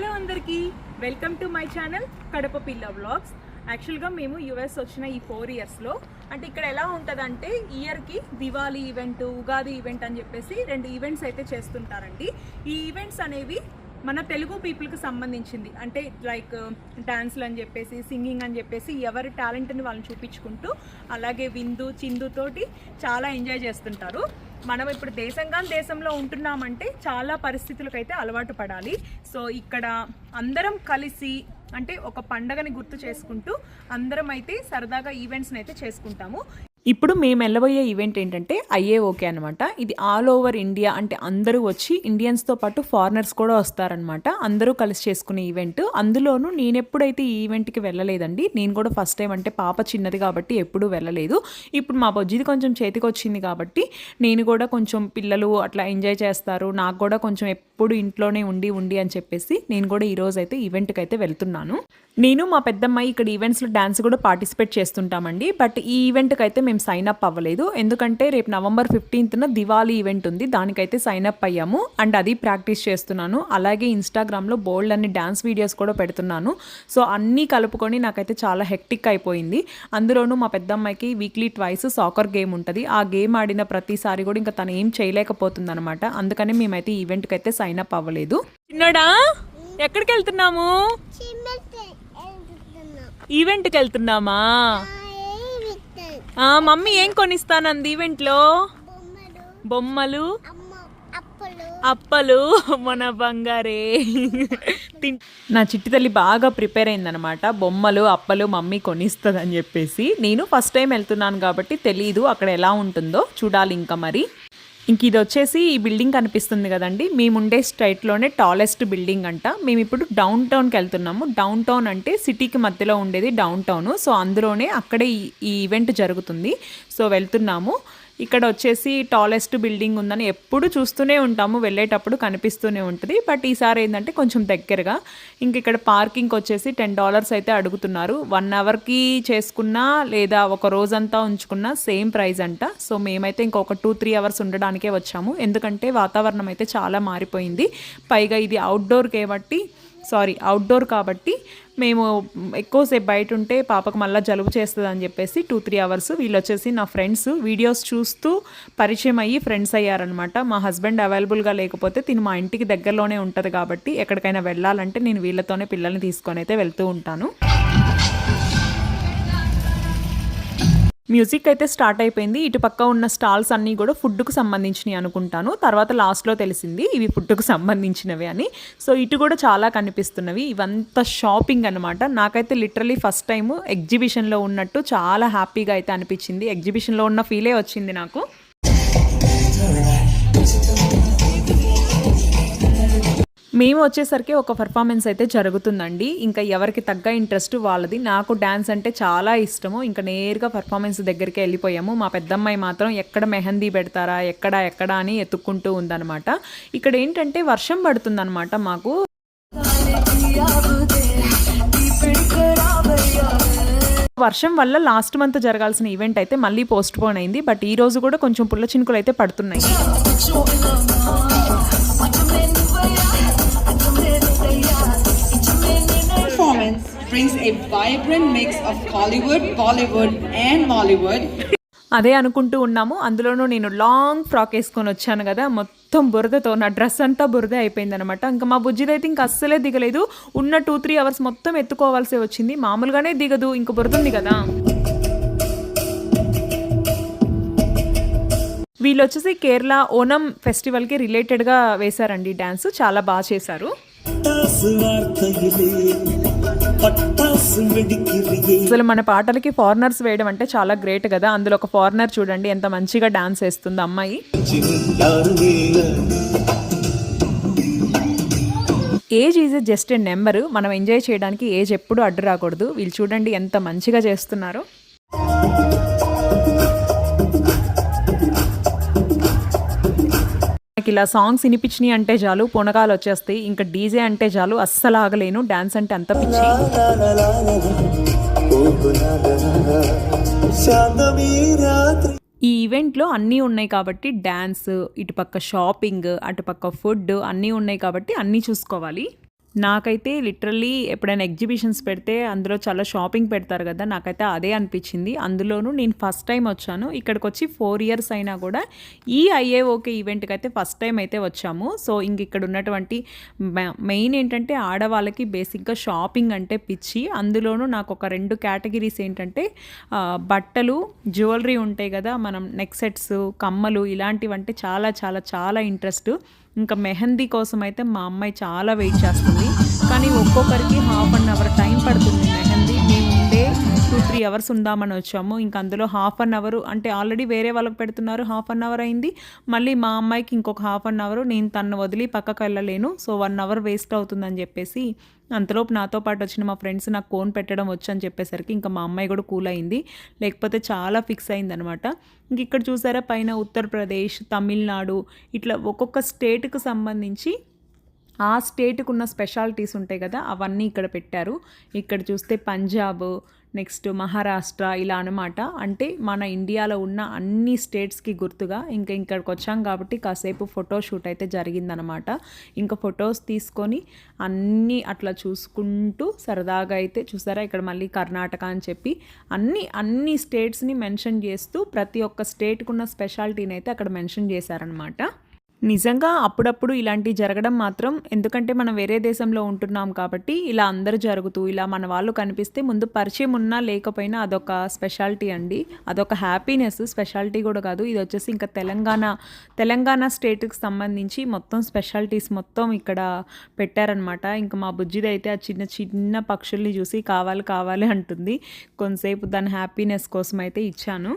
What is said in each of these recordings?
Hello అందరికీ. Welcome to my channel Kadapa పిల్ల vlogs యాక్చువల్గా మేము యుఎస్ వచ్చిన ఈ ఫోర్ ఇయర్స్లో అంటే ఇక్కడ ఎలా ఉంటుందంటే ఇయర్కి దివాళీ ఈవెంట్ ఉగాది ఈవెంట్ అని చెప్పేసి రెండు ఈవెంట్స్ అయితే చేస్తుంటారండి. ఈ ఈవెంట్స్ అనేవి మన తెలుగు పీపుల్కి సంబంధించింది. అంటే లైక్ డాన్స్లు అని చెప్పేసి సింగింగ్ అని చెప్పేసి ఎవరి టాలెంట్ని వాళ్ళని చూపించుకుంటూ అలాగే విందు చిందుతోటి చాలా ఎంజాయ్ చేస్తుంటారు. మనం ఇప్పుడు దేశంగా దేశంలో ఉంటున్నామంటే చాలా పరిస్థితులకైతే అలవాటు పడాలి. సో ఇక్కడ అందరం కలిసి అంటే ఒక పండగని గుర్తు చేసుకుంటూ అందరం అయితే సరదాగా ఈవెంట్స్ని అయితే చేసుకుంటాము. ఇప్పుడు మేము వెళ్ళబోయే ఈవెంట్ ఏంటంటే ఐఏ ఓకే అనమాట ఇది ఆల్ ఓవర్ ఇండియా అంటే అందరూ వచ్చి ఇండియన్స్తో పాటు ఫారినర్స్ కూడా వస్తారనమాట అందరూ కలిసి చేసుకునే ఈవెంట్ అందులోనూ నేను ఎప్పుడైతే ఈ ఈవెంట్కి వెళ్ళలేదండి నేను కూడా ఫస్ట్ టైం అంటే పాప చిన్నది కాబట్టి ఎప్పుడూ వెళ్ళలేదు. ఇప్పుడు మా బొజ్జిది కొంచెం చేతికి వచ్చింది కాబట్టి నేను కూడా కొంచెం పిల్లలు అట్లా ఎంజాయ్ చేస్తారు నాకు కూడా కొంచెం ఎప్పుడు ఇంట్లోనే ఉండి ఉండి అని చెప్పేసి నేను కూడా ఈరోజు అయితే ఈవెంట్కి అయితే వెళ్తున్నాను. నేను మా పెద్దమ్మాయి ఇక్కడ ఈవెంట్స్లో డ్యాన్స్ కూడా పార్టిసిపేట్ చేస్తుంటామండి. బట్ ఈ ఈవెంట్కి అయితే మేము సైన్ అప్ అవ్వలేదు. ఎందుకంటే రేపు నవంబర్ ఫిఫ్టీన్త్న దివాళీ ఈవెంట్ ఉంది. దానికైతే సైన్ అప్ అయ్యాము. అండ్ అది ప్రాక్టీస్ చేస్తున్నాను. అలాగే ఇన్స్టాగ్రామ్లో బోల్డ్ అన్ని డ్యాన్స్ వీడియోస్ కూడా పెడుతున్నాను. సో అన్నీ కలుపుకొని నాకైతే చాలా హెక్టిక్ అయిపోయింది. అందులోనూ మా పెద్దమ్మాయికి వీక్లీ ట్వైస్ సాకర్ గేమ్ ఉంటుంది. ఆ గేమ్ ఆడిన ప్రతిసారి కూడా ఇంకా తను ఏం చేయలేకపోతుంది అనమాట అందుకని మేమైతే ఈవెంట్కి అయితే సైన్ అప్ అవ్వలేదు. చిన్నడా ఎక్కడికి వెళ్తున్నాము ఈవెంట్కి వెళ్తున్నామా? మమ్మీ ఏం కొనిస్తానంది ఈవెంట్లో? బొమ్మలు. అప్పలు. మన బంగారే. నా చిట్టి తల్లి బాగా ప్రిపేర్ అయిందనమాట బొమ్మలు అప్పలు మమ్మీ కొనిస్తుంది అని చెప్పేసి. నేను ఫస్ట్ టైం వెళ్తున్నాను కాబట్టి తెలీదు అక్కడ ఎలా ఉంటుందో. చూడాలి ఇంకా మరి. ఇంక ఇది వచ్చేసి ఈ బిల్డింగ్ కనిపిస్తుంది కదండి. మేముండే స్ట్రైట్లోనే టాలెస్ట్ బిల్డింగ్ అంట. మేము ఇప్పుడు డౌన్ టౌన్కి వెళ్తున్నాము. డౌన్ టౌన్ అంటే సిటీకి మధ్యలో ఉండేది డౌన్ టౌన్. సో అందులోనే అక్కడే ఈ- ఈ ఈవెంట్ జరుగుతుంది. సో వెళ్తున్నాము. ఇక్కడ వచ్చేసి టాలెస్ట్ బిల్డింగ్ ఉందని ఎప్పుడు చూస్తూనే ఉంటాము వెళ్ళేటప్పుడు కనిపిస్తూనే ఉంటుంది. బట్ ఈసారి ఏంటంటే కొంచెం దగ్గరగా. ఇంక ఇక్కడ పార్కింగ్ వచ్చేసి టెన్ డాలర్స్ అయితే అడుగుతున్నారు. వన్ అవర్కి చేసుకున్నా లేదా ఒక రోజంతా ఉంచుకున్నా సేమ్ ప్రైస్ అంట. సో మేమైతే ఇంకొక టూ త్రీ అవర్స్ ఉండడానికే వచ్చాము. ఎందుకంటే వాతావరణం అయితే చాలా మారిపోయింది. పైగా ఇది అవుట్డోర్ కాబట్టి సారీ అవుట్డోర్ కాబట్టి మేము ఎక్కువసేపు బయట ఉంటే పాపకు మళ్ళీ జలుబు చేస్తుంది అని చెప్పేసి టూ త్రీ అవర్స్ వీళ్ళు వచ్చేసి నా ఫ్రెండ్స్ వీడియోస్ చూస్తూ పరిచయం అయ్యి ఫ్రెండ్స్ అయ్యారనమాట మా హస్బెండ్ అవైలబుల్గా లేకపోతే తిను మా ఇంటికి దగ్గరలోనే ఉంటుంది కాబట్టి ఎక్కడికైనా వెళ్ళాలంటే నేను వీళ్ళతోనే పిల్లల్ని తీసుకొని అయితే వెళ్తూ ఉంటాను. మ్యూజిక్ అయితే స్టార్ట్ అయిపోయింది. ఇటు పక్క ఉన్న స్టాల్స్ అన్నీ కూడా ఫుడ్కు సంబంధించినవి అనుకుంటాను. తర్వాత లాస్ట్లో తెలిసింది ఇవి ఫుడ్కు సంబంధించినవి అని. సో ఇటు కూడా చాలా కనిపిస్తున్నవి. ఇవంతా షాపింగ్ అనమాట నాకైతే లిటరలీ ఫస్ట్ టైం ఎగ్జిబిషన్లో ఉన్నట్టు చాలా హ్యాపీగా అయితే అనిపించింది. ఎగ్జిబిషన్లో ఉన్న ఫీలే వచ్చింది నాకు. మేము వచ్చేసరికి ఒక పర్ఫార్మెన్స్ అయితే జరుగుతుందండి. ఇంకా ఎవరికి తగ్గ ఇంట్రెస్ట్ వాళ్ళది. నాకు డ్యాన్స్ అంటే చాలా ఇష్టము. ఇంకా నేరుగా పర్ఫార్మెన్స్ దగ్గరికి వెళ్ళిపోయాము. మా పెద్దమ్మాయి మాత్రం ఎక్కడ మెహందీ పెడతారా ఎక్కడ ఎక్కడ అని ఎత్తుక్కుంటూ ఉందన్నమాట. ఇక్కడ ఏంటంటే వర్షం పడుతుందన్నమాట మాకు. వర్షం వల్ల లాస్ట్ మంత్ జరగాల్సిన ఈవెంట్ అయితే మళ్ళీ పోస్ట్ పోన్ అయింది. బట్ ఈ రోజు కూడా కొంచెం పుల్ల చినుకులు అయితే పడుతున్నాయి. Brings a vibrant mix of Hollywood, Bollywood, and Mollywood. అదే అనుకుంటూ ఉన్నాము. అందులోనూ నేను లాంగ్ ఫ్రాక్ వేసుకొని వచ్చాను కదా. మొత్తం బురదతో నా డ్రెస్ అంతా బురద అయిపోయింది అనమాట ఇంకా మా బుజ్జిదైతే ఇంకా అస్సలే దిగలేదు. ఉన్న టూ త్రీ అవర్స్ మొత్తం ఎత్తుకోవాల్సి వచ్చింది. మామూలుగానే దిగదు. ఇంక బురద ఉంది కదా. వీళ్ళు వచ్చేసి కేరళ ఓనం ఫెస్టివల్కి రిలేటెడ్గా వేశారండి డ్యాన్స్. చాలా బాగా చేశారు. అసలు మన పాటలకి ఫారినర్స్ వేయడం అంటే చాలా గ్రేట్ కదా. అందులో ఒక ఫారినర్ చూడండి ఎంత మంచిగా డాన్స్ వేస్తుంది అమ్మాయి. Age is just an number. మనం ఎంజాయ్ చేయడానికి ఏజ్ ఎప్పుడు అడ్డు రాకూడదు. వీళ్ళు చూడండి ఎంత మంచిగా చేస్తున్నారు. నాకు ఇలా సాంగ్స్ వినిపించినాయి అంటే చాలు పునగాలు వచ్చేస్తాయి. ఇంకా డీజే అంటే చాలు అస్సలు ఆగలేను. డాన్స్ అంటే అంత పిచ్చి. ఈ ఈవెంట్లో అన్నీ ఉన్నాయి కాబట్టి డ్యాన్స్ ఇటుపక్క షాపింగ్ అటుపక్క ఫుడ్ అన్నీ ఉన్నాయి కాబట్టి అన్నీ చూసుకోవాలి. నాకైతే లిటరల్లీ ఎప్పుడైనా ఎగ్జిబిషన్స్ పెడితే అందులో చాలా షాపింగ్ పెడతారు కదా నాకైతే అదే అనిపించింది. అందులోనూ నేను ఫస్ట్ టైం వచ్చాను. ఇక్కడికి వచ్చి ఫోర్ ఇయర్స్ అయినా కూడా ఈ ఐఏఓకే ఈవెంట్కి అయితే ఫస్ట్ టైం అయితే వచ్చాము. సో ఇంక ఇక్కడ ఉన్నటువంటి మెయిన్ ఏంటంటే ఆడవాళ్ళకి బేసిక్గా షాపింగ్ అంటే పిచ్చి. అందులోనూ నాకు ఒక రెండు కేటగిరీస్ ఏంటంటే బట్టలు జ్యువెలరీ ఉంటాయి కదా మనం నెక్ సెట్స్ కమ్మలు ఇలాంటివంటే చాలా చాలా చాలా ఇంట్రెస్ట్. ఇంకా మెహందీ కోసం అయితే మా అమ్మాయి చాలా వెయిట్ చేస్తుంది. కానీ ఒక్కొక్కరికి హాఫ్ అన్ అవర్ టైం పడుతుంది మెహందీ టూ త్రీ అవర్స్ ఉందామని వచ్చాము. ఇంకా అందులో హాఫ్ అన్ అవర్ అంటే ఆల్రెడీ వేరే వాళ్ళకి పెడుతున్నారు. హాఫ్ అన్ అవర్ అయింది. మళ్ళీ మా అమ్మాయికి ఇంకొక హాఫ్ అన్ అవర్ నేను తను వదిలి పక్కకు వెళ్ళలేను. సో వన్ అవర్ వేస్ట్ అవుతుందని చెప్పేసి అంతలోపు నాతో పాటు వచ్చిన మా ఫ్రెండ్స్ నాకు కోన్ పెట్టడం వచ్చని చెప్పేసరికి ఇంకా మా అమ్మాయి కూడా కూల్ అయింది. లేకపోతే చాలా ఫిక్స్ అయిందనమాట ఇంక ఇక్కడ చూసారా పైన ఉత్తరప్రదేశ్ తమిళనాడు ఇట్లా ఒక్కొక్క స్టేట్కి సంబంధించి ఆ స్టేట్కు ఉన్న స్పెషాలిటీస్ ఉంటాయి కదా అవన్నీ ఇక్కడ పెట్టారు. ఇక్కడ చూస్తే పంజాబ్ నెక్స్ట్ మహారాష్ట్ర ఇలా అనమాట అంటే మన ఇండియాలో ఉన్న అన్ని స్టేట్స్కి గుర్తుగా ఇంకా ఇక్కడికి వచ్చాం కాబట్టి కాసేపు ఫోటో షూట్ అయితే జరిగిందనమాట ఇంకా ఫొటోస్ తీసుకొని అన్నీ అట్లా చూసుకుంటూ సరదాగా అయితే చూసారా ఇక్కడ మళ్ళీ కర్ణాటక అని చెప్పి అన్ని అన్ని స్టేట్స్ని మెన్షన్ చేస్తూ ప్రతి ఒక్క స్టేట్కున్న స్పెషాలిటీని అయితే అక్కడ మెన్షన్ చేశారనమాట నిజంగా అప్పుడప్పుడు ఇలాంటివి జరగడం మాత్రం ఎందుకంటే మనం వేరే దేశంలో ఉంటున్నాం కాబట్టి ఇలా అందరూ జరుగుతూ ఇలా మన వాళ్ళు కనిపిస్తే ముందు పరిచయం ఉన్నా లేకపోయినా అదొక స్పెషాలిటీ అండి. అదొక హ్యాపీనెస్ స్పెషాలిటీ కూడా కాదు. ఇది వచ్చేసి ఇంకా తెలంగాణ తెలంగాణ స్టేట్కి సంబంధించి మొత్తం స్పెషాలిటీస్ మొత్తం ఇక్కడ పెట్టారనమాట ఇంకా మా బుజ్జిది అయితే ఆ చిన్న చిన్న పక్షుల్ని చూసి కావాలి కావాలి అంటుంది. కొంతసేపు దాని హ్యాపీనెస్ కోసం అయితే ఇచ్చాను.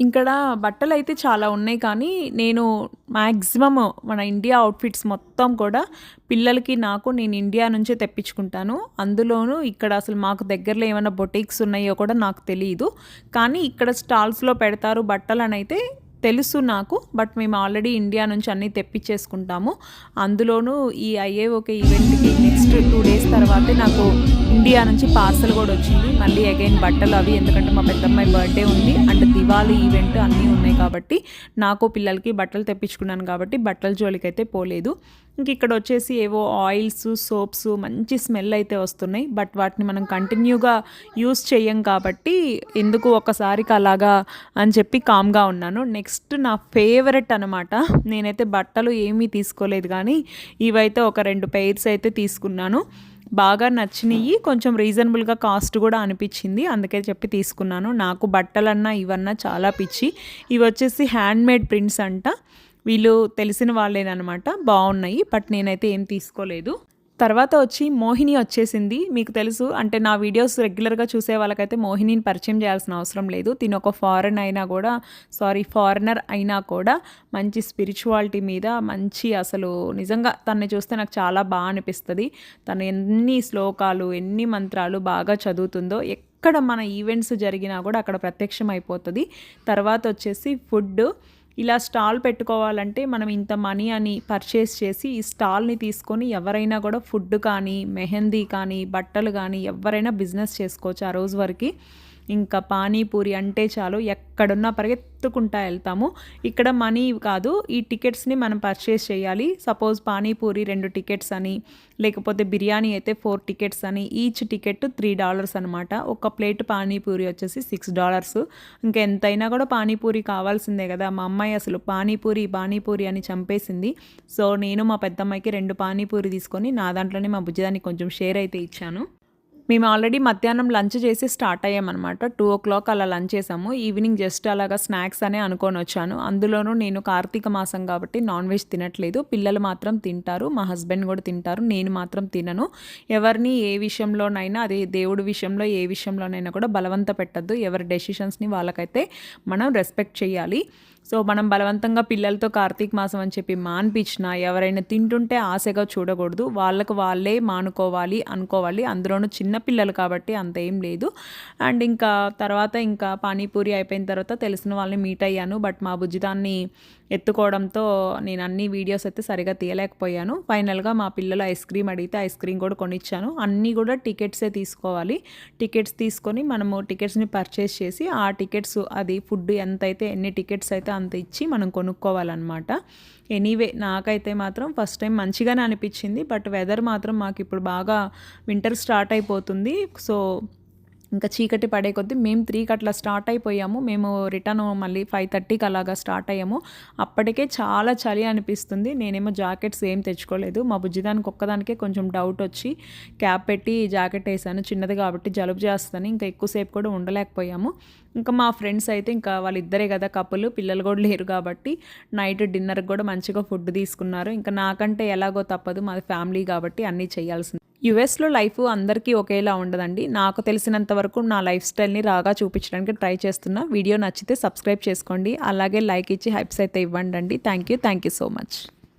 ఇక్కడ బట్టలు అయితే చాలా ఉన్నాయి కానీ నేను మ్యాక్సిమమ్ మన ఇండియా అవుట్ఫిట్స్ మొత్తం కూడా పిల్లలకి నాకు నేను ఇండియా నుంచే తెప్పించుకుంటాను. అందులోనూ ఇక్కడ అసలు మాకు దగ్గరలో ఏమైనా బొటిక్స్ ఉన్నాయో కూడా నాకు తెలియదు కానీ ఇక్కడ స్టాల్స్లో పెడతారు బట్టలు అని అయితే తెలుసు నాకు బట్ మేము ఆల్రెడీ ఇండియా నుంచి అన్నీ తెప్పించేసుకుంటాము. అందులోనూ ఈ ఐఏఓకే ఈవెంట్కి నెక్స్ట్ టూ డేస్ తర్వాతే నాకు ఇండియా నుంచి పార్సల్ కూడా వచ్చింది. మళ్ళీ అగైన్ బట్టలు అవి ఎందుకంటే మా పెద్దమ్మాయి బర్త్డే ఉంది. అండ్ దివాళీ ఈవెంట్ అన్నీ ఉన్నాయి కాబట్టి నాకు పిల్లలకి బట్టలు తెప్పించుకున్నాను కాబట్టి బట్టల జోలికి అయితే పోలేదు. ఇంక ఇక్కడ వచ్చేసి ఏవో ఆయిల్స్ సోప్స్ మంచి స్మెల్ అయితే వస్తున్నాయి. బట్ వాటిని మనం కంటిన్యూగా యూస్ చేయం కాబట్టి ఎందుకు ఒకసారికి అలాగా అని చెప్పి కామ్గా ఉన్నాను. నెక్స్ట్ నా ఫేవరెట్ అనమాట నేనైతే బట్టలు ఏమీ తీసుకోలేదు కానీ ఇవైతే ఒక రెండు పెయిర్స్ అయితే తీసుకున్నాను బాగా నచ్చినాయి కొంచెం రీజనబుల్గా కాస్ట్ కూడా అనిపించింది. అందుకే చెప్పి తీసుకున్నాను. నాకు బట్టలన్నా ఇవన్నా చాలా పిచ్చి. ఇవి వచ్చేసి హ్యాండ్ మేడ్ ప్రింట్స్ అంట. వీళ్ళు తెలిసిన వాళ్ళేనమాట బాగున్నాయి బట్ నేనైతే ఏం తీసుకోలేదు. తర్వాత వచ్చి మోహిని వచ్చేసింది. మీకు తెలుసు అంటే నా వీడియోస్ రెగ్యులర్గా చూసే వాళ్ళకైతే మోహినిని పరిచయం చేయాల్సిన అవసరం లేదు. తిను ఒక ఫారెన్ అయినా కూడా సారీ ఫారినర్ అయినా కూడా మంచి స్పిరిచువాలిటీ మీద మంచి అసలు నిజంగా తనని చూస్తే నాకు చాలా బాగా అనిపిస్తుంది. తను ఎన్ని శ్లోకాలు ఎన్ని మంత్రాలు బాగా చదువుతుందో ఎక్కడ మన ఈవెంట్స్ జరిగినా కూడా అక్కడ ప్రత్యక్షం అయిపోతుంది తర్వాత వచ్చేసి ఫుడ్ ఇలా స్టాల్ పెట్టుకోవాలంటే మనం ఇంత మనీ అని పర్చేస్ చేసి ఈ స్టాల్ని తీసుకొని ఎవరైనా కూడా ఫుడ్ కానీ మెహందీ కానీ బట్టలు కానీ ఎవరైనా బిజినెస్ చేసుకోవచ్చు ఆ రోజు వరకు. ఇంకా పానీపూరి అంటే చాలు ఎక్కడున్నా పరిగెత్తుకుంటా వెళ్తాము. ఇక్కడ మనీ కాదు ఈ టికెట్స్ని మనం పర్చేస్ చేయాలి. సపోజ్ పానీపూరి రెండు టికెట్స్ అని లేకపోతే బిర్యానీ అయితే ఫోర్ టికెట్స్ అని ఈచ్ టికెట్ త్రీ డాలర్స్ అనమాట ఒక ప్లేట్ పానీపూరి వచ్చేసి సిక్స్ డాలర్స్. ఇంకా ఎంతైనా కూడా పానీపూరి కావాల్సిందే కదా. మా అమ్మాయి అసలు పానీపూరి పానీపూరి అని చంపేసింది. సో నేను మా పెద్దమ్మాయికి రెండు పానీపూరి తీసుకొని నా దాంట్లోనే మా బుజ్జిదానికి కొంచెం షేర్ అయితే ఇచ్చాను. మేము ఆల్రెడీ మధ్యాహ్నం లంచ్ చేసి స్టార్ట్ అయ్యామన్నమాట. టూ ఓ క్లాక్ అలా లంచ్ చేసాము. ఈవినింగ్ జస్ట్ అలాగా స్నాక్స్ అనే అనుకొని వచ్చాను. అందులోనూ నేను కార్తీక మాసం కాబట్టి నాన్ వెజ్ తినట్లేదు. పిల్లలు మాత్రం తింటారు. మా హస్బెండ్ కూడా తింటారు. నేను మాత్రం తినను. ఎవరిని ఏ విషయంలోనైనా అదే దేవుడి విషయంలో ఏ విషయంలోనైనా కూడా బలవంత పెట్టద్దు. ఎవరి డెసిషన్స్ని వాళ్ళకైతే మనం రెస్పెక్ట్ చేయాలి. సో మనం బలవంతంగా పిల్లలతో కార్తీక మాసం అని చెప్పి మాన్పించినా ఎవరైనా తింటుంటే ఆశగా చూడకూడదు. వాళ్ళకు వాళ్ళే మానుకోవాలి అనుకోవాలి. అందులోనూ చిన్న పిల్లలు కాబట్టి అంత ఏం లేదు. అండ్ ఇంకా తర్వాత ఇంకా పానీపూరి అయిపోయిన తర్వాత తెలిసిన వాళ్ళని మీట్ అయ్యాను. బట్ మా బుజ్జిదాన్ని ఎత్తుకోవడంతో నేను అన్ని వీడియోస్ అయితే సరిగా తీయలేకపోయాను. ఫైనల్గా మా పిల్లలు ఐస్ క్రీమ్ అడిగితే ఐస్ క్రీమ్ కూడా కొనిచ్చాను. అన్నీ కూడా టికెట్సే తీసుకోవాలి. టికెట్స్ తీసుకొని మనము టికెట్స్ని పర్చేస్ చేసి ఆ టికెట్స్ అది ఫుడ్ ఎంత అయితే ఎన్ని టికెట్స్ అయితే అయితే అంత ఇచ్చి మనం కొనుక్కోవాలన్నమాట. ఎనీవే నాకైతే మాత్రం ఫస్ట్ టైం మంచిగానే అనిపించింది. బట్ వెదర్ మాత్రం మాకు ఇప్పుడు బాగా వింటర్ స్టార్ట్ అయిపోతుంది. సో ఇంకా చీకటి పడే కొద్దీ మేము త్రీకి అట్లా స్టార్ట్ అయిపోయాము. మేము రిటర్న్ మళ్ళీ ఫైవ్ థర్టీకి అలాగా స్టార్ట్ అయ్యాము. అప్పటికే చాలా చలి అనిపిస్తుంది. నేనేమో జాకెట్స్ ఏం తెచ్చుకోలేదు. మా బుజ్జిదానికి ఒక్కదానికే కొంచెం డౌట్ వచ్చి క్యాప్ పెట్టి జాకెట్ వేసాను. చిన్నది కాబట్టి జలుబు చేస్తుందని ఇంకా ఎక్కువసేపు కూడా ఉండలేకపోయాము. ఇంకా మా ఫ్రెండ్స్ అయితే ఇంకా వాళ్ళిద్దరే కదా కప్పులు పిల్లలు కూడా లేరు కాబట్టి నైట్ డిన్నర్కి కూడా మంచిగా ఫుడ్ తీసుకున్నారు. ఇంకా నాకంటే ఎలాగో తప్పదు. మాది ఫ్యామిలీ కాబట్టి అన్నీ చేయాల్సింది. యుఎస్లో లైఫ్ అందరికీ ఒకేలా ఉండదండి. నాకు తెలిసినంత వరకు నా లైఫ్ స్టైల్ని రాగా చూపించడానికి ట్రై చేస్తున్నా. వీడియో నచ్చితే సబ్స్క్రైబ్ చేసుకోండి. అలాగే లైక్ ఇచ్చి హైప్స్ అయితే ఇవ్వండి thank you thank you so much.